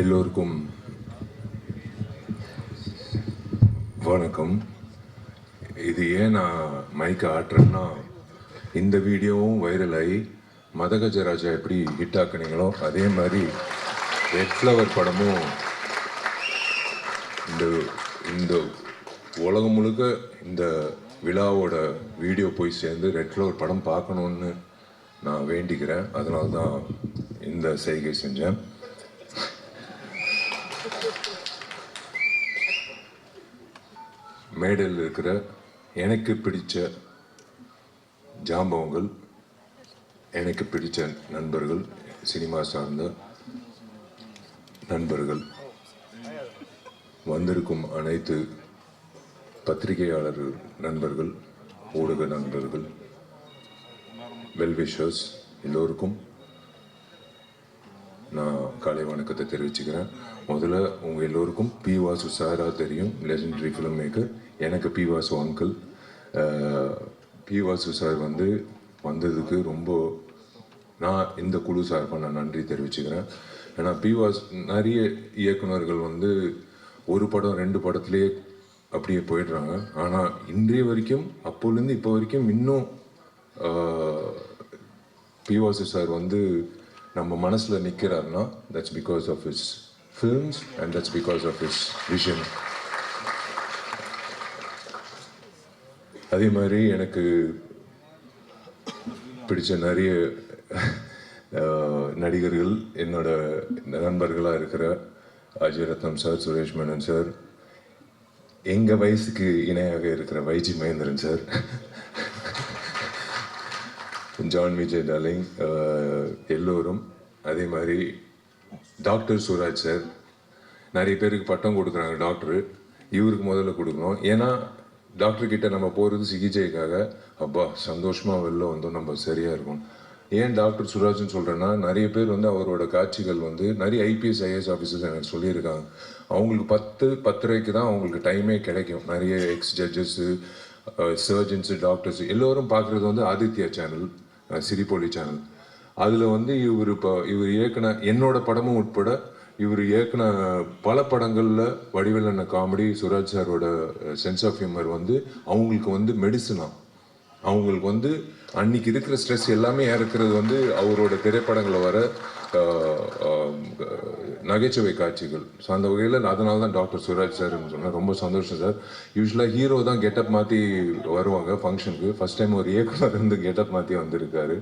எல்லோருக்கும் வணக்கம். இது ஏன் நான் மைக்கை ஆட்டுறேன்னா இந்த வீடியோவும் வைரல் ஆகி மதகஜராஜா எப்படி ஹிட் ஆக்குனீங்களோ அதே மாதிரி ரெட் ஃப்ளவர் படமும் இந்த இந்த உலகம் முழுக்க இந்த விழாவோட வீடியோ போய் சேர்ந்து ரெட் ஃப்ளவர் படம் பார்க்கணுன்னு நான் வேண்டிக்கிறேன். அதனால தான் இந்த செய்கை செஞ்சேன். மேடையில் இருக்கிற எனக்கு பிடித்த ஜாம்பவங்கள் எனக்கு பிடித்த நண்பர்கள் சினிமா சார்ந்த நண்பர்கள். வந்திருக்கும் அனைத்து பத்திரிகையாளர்கள் நண்பர்கள் ஊடக நண்பர்கள் வெல்விஷர்ஸ் எல்லோருக்கும் நான் காலை வணக்கத்தை தெரிவிச்சுக்கிறேன். முதல்ல உங்கள் எல்லோருக்கும் பி வாசு சாரா தெரியும் லெஜெண்டரி ஃபிலிம் மேக்கர் எனக்கு P Vasu uncle P Vasu sir வந்து வந்ததுக்கு ரொம்ப நான் இந்த குழு சார்பாக நான் நன்றி தெரிவிச்சுக்கிறேன். ஏன்னா பி வாஸ் நிறைய இயக்குனர்கள் வந்து ஒரு படம் ரெண்டு படத்துலேயே அப்படியே போயிடுறாங்க. ஆனால் இன்றைய வரைக்கும் அப்போலேருந்து இப்போ வரைக்கும் இன்னும் பி வாசு சார் வந்து நம்ம மனசில் நிற்கிறாருன்னா that's because of his films and that's because of his vision அதே மாதிரி எனக்கு பிடிச்ச நிறைய நடிகர்கள் என்னோட நண்பர்களாக இருக்கிற அஜய் ரத்னம் சார் சுரேஷ் மேனன் சார் எங்கள் வயசுக்கு இணையாக இருக்கிற YG Mahendran sir John Vijay darling எல்லோரும் அதே மாதிரி டாக்டர் சுராஜ் சார் நிறைய பேருக்கு பட்டம் கொடுக்குறாங்க டாக்டரு. இவருக்கு முதல்ல கொடுக்கணும். ஏன்னா டாக்டர்கிட்ட நம்ம போகிறது சிகிச்சைக்காக. அப்பா சந்தோஷமாக வெளில வந்தோம் நம்ம சரியாக இருக்கும். ஏன் டாக்டர் சுராஜ்னு சொல்கிறேன்னா நிறைய பேர் வந்து அவரோட காட்சிகள் வந்து நிறைய ஐபிஎஸ் ஐஏஎஸ் ஆஃபீஸர்ஸ் எனக்கு சொல்லியிருக்காங்க. அவங்களுக்கு பத்து பத்தரைக்கு தான் அவங்களுக்கு டைமே கிடைக்கும். நிறைய எக்ஸ் ஜட்ஜஸ்ஸு சர்ஜன்ஸு டாக்டர்ஸ் எல்லோரும் பார்க்குறது வந்து ஆதித்யா சேனல். சிரிப்பொலி சேனல் அதில் வந்து இவர் இப்போ இவர் இயக்குன என்னோட படமும் உட்பட இவர் இயக்குன பல படங்களில் வடிவலன காமெடி சுராஜ் சாரோட சென்ஸ் ஆஃப் ஹியூமர் வந்து அவங்களுக்கு வந்து மெடிசனா அவங்களுக்கு வந்து அன்னைக்கு இருக்கிற ஸ்ட்ரெஸ் எல்லாமே இறக்குறது வந்து அவரோட திரைப்படங்களில் வர நகைச்சுவை காட்சிகள். ஸோ அந்த வகையில் அதனால தான் டாக்டர் சுராஜ் சார்னு சொன்னேன். ரொம்ப சந்தோஷம் சார். யூஸ்வலாக ஹீரோ தான் கெட்டப் மாற்றி வருவாங்க ஃபங்க்ஷனுக்கு ஃபஸ்ட் டைம் ஒரு இயக்குனர் இருந்து கெட்டப் மாற்றி வந்திருக்காரு.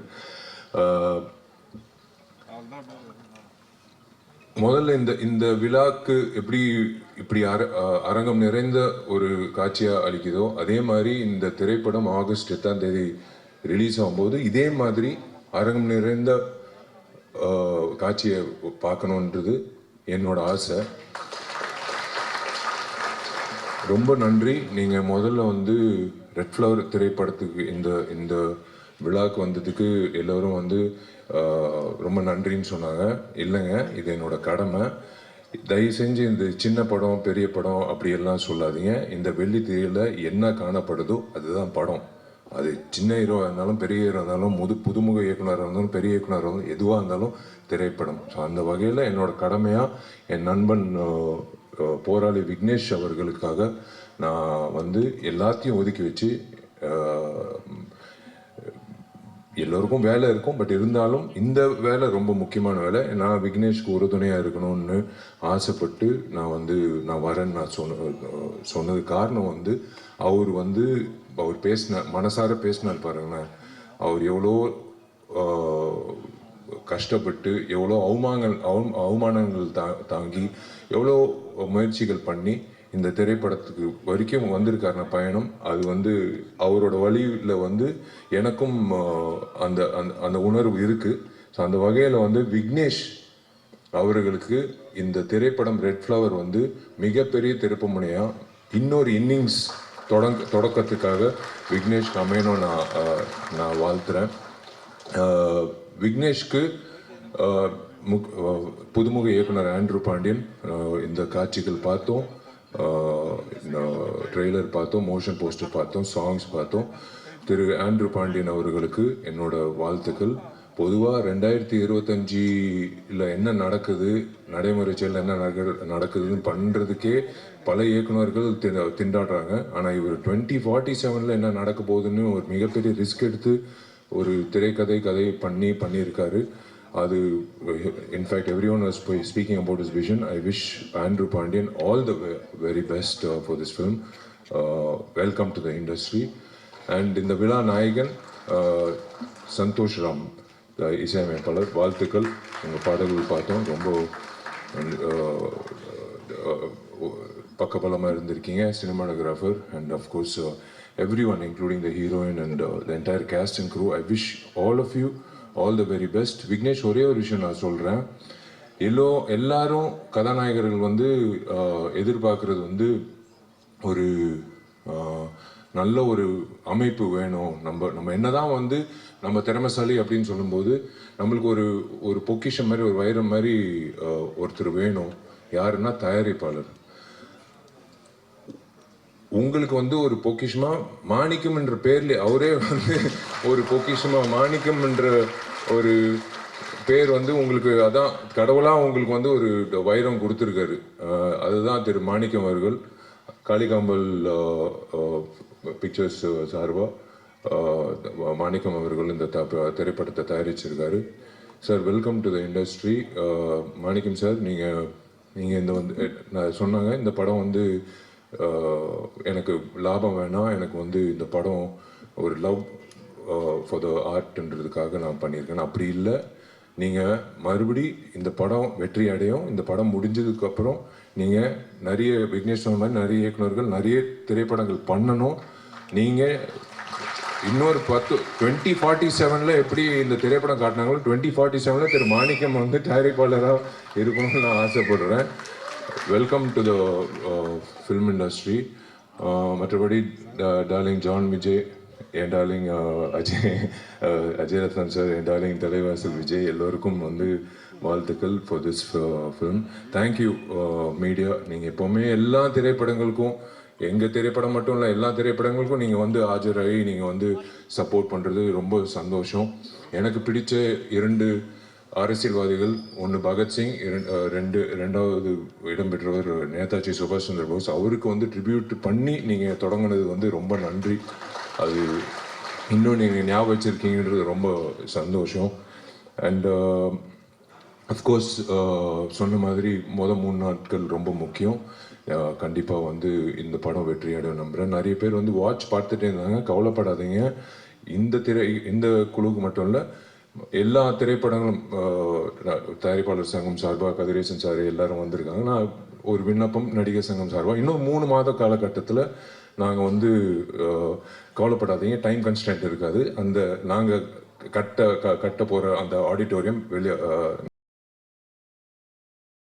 முதல்ல இந்த இந்த விழாக்கு எப்படி இப்படி அர அரங்கம் நிறைந்த ஒரு காட்சியாக அளிக்குதோ அதே மாதிரி இந்த திரைப்படம் ஆகஸ்ட் எட்டாம் தேதி ரிலீஸ் ஆகும்போது இதே மாதிரி அரங்கம் நிறைந்த காட்சியை பார்க்கணுன்றது என்னோட ஆசை. ரொம்ப நன்றி. நீங்கள் முதல்ல வந்து ரெட் ஃப்ளவர் திரைப்படத்துக்கு இந்த இந்த விழாக்கு வந்ததுக்கு எல்லோரும் வந்து ரொம்ப நன்றின்னு சொன்னாங்க. இல்லைங்க இது என்னோட கடமை. தயவு செஞ்சு இந்த சின்ன படம் பெரிய படம் அப்படியெல்லாம் சொல்லாதீங்க. இந்த வெள்ளி திரையில் என்ன காணப்படுதோ அதுதான் படம். அது சின்ன ஹீரோவாக இருந்தாலும் பெரிய ஹீரோ இருந்தாலும் முது புதுமுக இயக்குனராக இருந்தாலும் பெரிய இயக்குனராக இருந்தாலும் எதுவாக இருந்தாலும் திரைப்படம். ஸோ அந்த வகையில் என்னோடய கடமையாக என் நண்பன் போராளி விக்னேஷ் அவர்களுக்காக நான் வந்து எல்லாத்தையும் ஒதுக்கி வச்சு எல்லோருக்கும் வேலை இருக்கும். பட் இருந்தாலும் இந்த வேலை ரொம்ப முக்கியமான வேலை. நான் விக்னேஷ்க்கு உறுதுணையாக இருக்கணும்னு ஆசைப்பட்டு நான் வந்து நான் வரேன்னு நான் சொன்ன சொன்னது காரணம் வந்து அவர் வந்து அவர் பேசின மனசார பேசினார் பாருங்களேன் அவர் எவ்வளோ கஷ்டப்பட்டு எவ்வளோ அவமானங்கள் அவ- அவமானங்கள் தா தாங்கி எவ்வளோ முயற்சிகள் பண்ணி இந்த திரைப்படத்துக்கு வரைக்கும் வந்திருக்காருன பயணம். அது வந்து அவரோட வழியில் வந்து எனக்கும் அந்த அந்த அந்த உணர்வு இருக்குது ஸோ அந்த வகையில் வந்து விக்னேஷ் அவர்களுக்கு இந்த திரைப்படம் ரெட் ஃப்ளவர் வந்து மிகப்பெரிய திருப்பு இன்னொரு இன்னிங்ஸ் தொடங்க தொடக்கத்துக்காக விக்னேஷ் அமையணும் நான் நான் வாழ்த்துறேன். விக்னேஷ்க்கு முக் புதுமுக இயக்குனர் ஆண்ட்ரூ பாண்டியன் இந்த காட்சிகள் பார்த்தோம். ட்ரெய்லர் பார்த்தோம் மோஷன் போஸ்டர் பார்த்தோம் சாங்ஸ் பார்த்தோம். திரு ஆண்ட்ரூ பாண்டியன் அவர்களுக்கு என்னோட வாழ்த்துக்கள். பொதுவாக ரெண்டாயிரத்தி இருபத்தஞ்சில் என்ன நடக்குது நடைமுறை செயல் என்ன நடக்குது நடக்குதுன்னு பண்ணுறதுக்கே பல இயக்குனர்கள் திண- திண்டாடுறாங்க. ஆனால் இவர் டுவெண்ட்டி ஃபார்ட்டி செவனில் என்ன நடக்க போகுதுன்னு ஒரு மிகப்பெரிய ரிஸ்க் எடுத்து ஒரு திரைக்கதை கதை பண்ணி பண்ணியிருக்காரு. அது in fact every one was speaking about is vision I wish Andrew Pandian all the very best for this film welcome to the industry and இந்த விழா நாயகன் சந்தோஷ் ராம் இசையமைப்பாளர் வாழ்த்துக்கள். உங்கள் பாடல்கள் பார்த்தோம். ரொம்ப பக்கபலமாக இருந்திருக்கீங்க. Cinematographer and of course every one including the heroine and the entire cast and crew I wish all of you all the very best Vignesh ஒரே ஒரு விஷயம் நான் சொல்கிறேன் எல்லோ எல்லாரும் கதாநாயகர்கள் வந்து எதிர்பார்க்குறது வந்து ஒரு நல்ல ஒரு அமைப்பு வேணும். நம்ம நம்ம என்னதான் வந்து நம்ம திறமைசாலி அப்படின்னு சொல்லும்போது நம்மளுக்கு ஒரு ஒரு பொக்கிஷம் மாதிரி ஒரு வைரம் மாதிரி ஆஹ், ஒருத்தர் வேணும். யாருன்னா தயாரிப்பாளர். உங்களுக்கு வந்து ஒரு பொக்கிஷமா மாணிக்கம் என்ற பேர்ல அவரே வந்து ஒரு பொக்கிஷமா மாணிக்கம் என்ற ஒரு பேர் வந்து உங்களுக்கு அதான் கடவுளா உங்களுக்கு வந்து ஒரு வைரம் கொடுத்துருக்காரு. அஹ் அதுதான் திரு மாணிக்கம் அவர்கள். காளிகாம்பல் பிக்சர்ஸ் சார்பாக மாணிக்கம் அவர்கள் இந்த திரைப்படத்தை தயாரிச்சிருக்காரு. Sir welcome to the industry Manickam sir நீங்கள் நீங்கள் இந்த வந்து நான் சொன்னாங்க இந்த படம் வந்து எனக்கு லாபம் வேணாம் எனக்கு வந்து இந்த படம் ஒரு லவ் ஃபார் த ஆர்ட்ன்றதுக்காக நான் பண்ணியிருக்கேன். அப்படி இல்லை. நீங்கள் மறுபடி இந்த படம் வெற்றி அடையும். இந்த படம் முடிஞ்சதுக்கப்புறம் நீங்கள் நிறைய விக்னேஷ் மாதிரி நிறைய இயக்குனர்கள் நிறைய திரைப்படங்கள் பண்ணணும். நீங்கள் இன்னொரு பத்து டுவெண்ட்டி ஃபார்ட்டி செவனில் எப்படி இந்த திரைப்படம் காட்டினாங்களோ டுவெண்ட்டி ஃபார்ட்டி செவனில் திரு மாணிக்கம் வந்து தயாரிப்பாளராக இருக்கணும்னு நான் ஆசைப்படுறேன். Welcome to the film industry மற்றபடி டார்லிங் ஜான் விஜய் என் darling uh, Ajay uh, Ajay ரத்னம் சார் என் டார்லிங் தலைவாசல் விஜய் எல்லோருக்கும் வந்து வாழ்த்துக்கள் for this film thank you media நீங்கள் எப்போவுமே எல்லா திரைப்படங்களுக்கும் எங்கள் திரைப்படம் மட்டும் இல்லை எல்லா திரைப்படங்களுக்கும் நீங்கள் வந்து ஆஜராகி நீங்கள் வந்து சப்போர்ட் பண்ணுறது ரொம்ப சந்தோஷம். எனக்கு பிடித்த இரண்டு அரசியல்வாதிகள் ஒன்று பகத்சிங் ரெண்டு ரெண்டாவது இடம் பெற்றவர் நேதாஜி சுபாஷ் சந்திர போஸ். அவருக்கு வந்து ட்ரிபியூட் பண்ணி நீங்கள் தொடங்குனது வந்து ரொம்ப நன்றி. அது இன்னும் நீங்கள் ஞாபகம் வச்சுருக்கீங்கன்றது ரொம்ப சந்தோஷம். அண்ட் அஃப்கோர்ஸ் uh, சொன்ன மாதிரி மொதல் மூணு நாட்கள் ரொம்ப முக்கியம். கண்டிப்பாக வந்து இந்த படம் வெற்றியடையும் நம்புகிறேன் நிறைய பேர் வந்து வாட்ச் பார்த்துட்டே இருந்தாங்க. கவலைப்படாதீங்க. இந்த திரை இந்த குழுவுக்கு மட்டும் இல்லை எல்லா திரைப்படங்களும் தயாரிப்பாளர் சங்கம் சார்பாக கதிரேசன் சார் எல்லாரும் வந்திருக்காங்க. நான் ஒரு விண்ணப்பம் நடிகர் சங்கம் சார்பாக இன்னும் மூணு மாத காலகட்டத்தில் நாங்கள் வந்து கவலைப்படாதீங்க. டைம் கன்ஸ்டன்ட் இருக்காது. அந்த நாங்கள் கட்ட க- கட்ட போகிற அந்த ஆடிட்டோரியம் வெளியே